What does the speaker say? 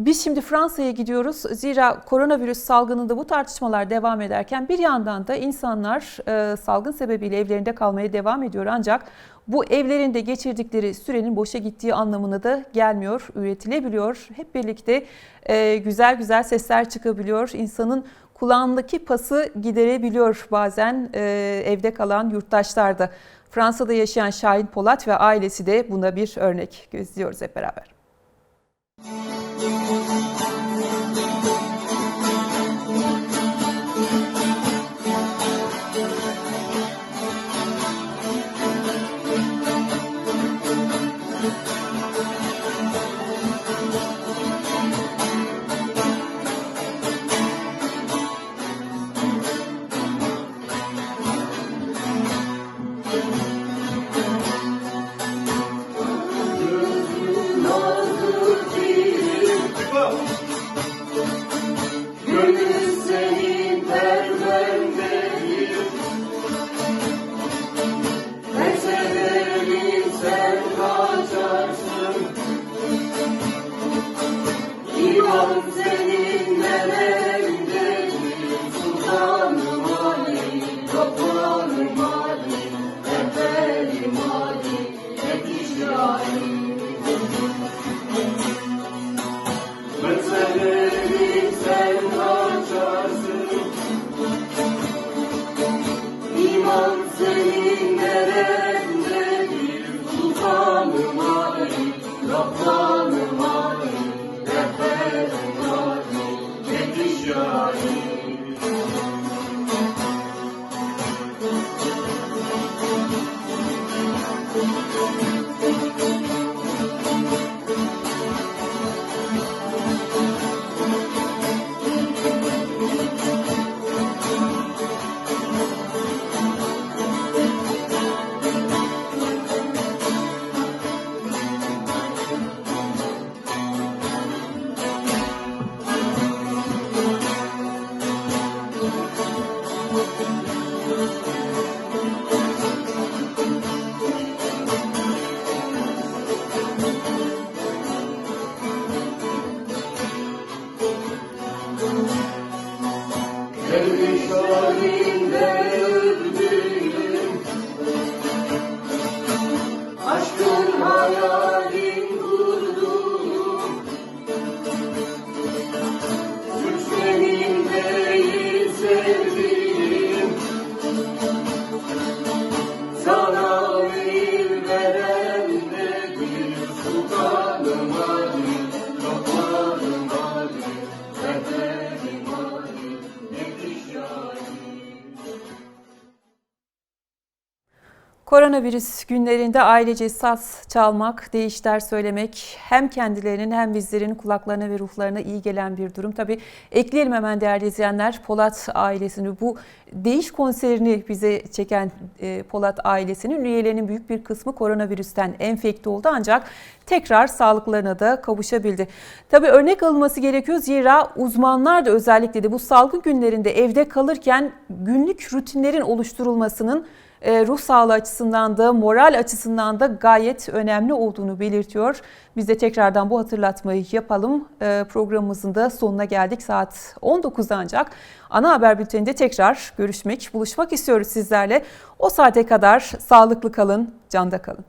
Biz şimdi Fransa'ya gidiyoruz. Zira koronavirüs salgınında bu tartışmalar devam ederken bir yandan da insanlar e, salgın sebebiyle evlerinde kalmaya devam ediyor. Ancak bu evlerinde geçirdikleri sürenin boşa gittiği anlamına da gelmiyor, üretilebiliyor. Hep birlikte e, güzel güzel sesler çıkabiliyor. İnsanın kulağındaki pası giderebiliyor bazen e, evde kalan yurttaşlar da. Fransa'da yaşayan Şahin Polat ve ailesi de buna bir örnek gözlüyoruz hep beraber. all Gelmiş halinde öldüğüm Aşkın hayalin kurduğum Suç benim değil sevdiğim ömür veren nedir Sultanım Koronavirüs günlerinde ailece saz çalmak, deyişler söylemek hem kendilerinin hem bizlerin kulaklarına ve ruhlarına iyi gelen bir durum. Tabii ekleyelim hemen değerli izleyenler Polat ailesini bu değiş konserini bize çeken e, Polat ailesinin üyelerinin büyük bir kısmı koronavirüsten enfekte oldu ancak tekrar sağlıklarına da kavuşabildi. Tabii örnek alınması gerekiyor zira uzmanlar da özellikle de bu salgın günlerinde evde kalırken günlük rutinlerin oluşturulmasının ruh sağlığı açısından da moral açısından da gayet önemli olduğunu belirtiyor. Biz de tekrardan bu hatırlatmayı yapalım. E, Programımızın da sonuna geldik. Saat 19'da ancak ana haber bülteninde tekrar görüşmek, buluşmak istiyoruz sizlerle. O saate kadar sağlıklı kalın, canda kalın.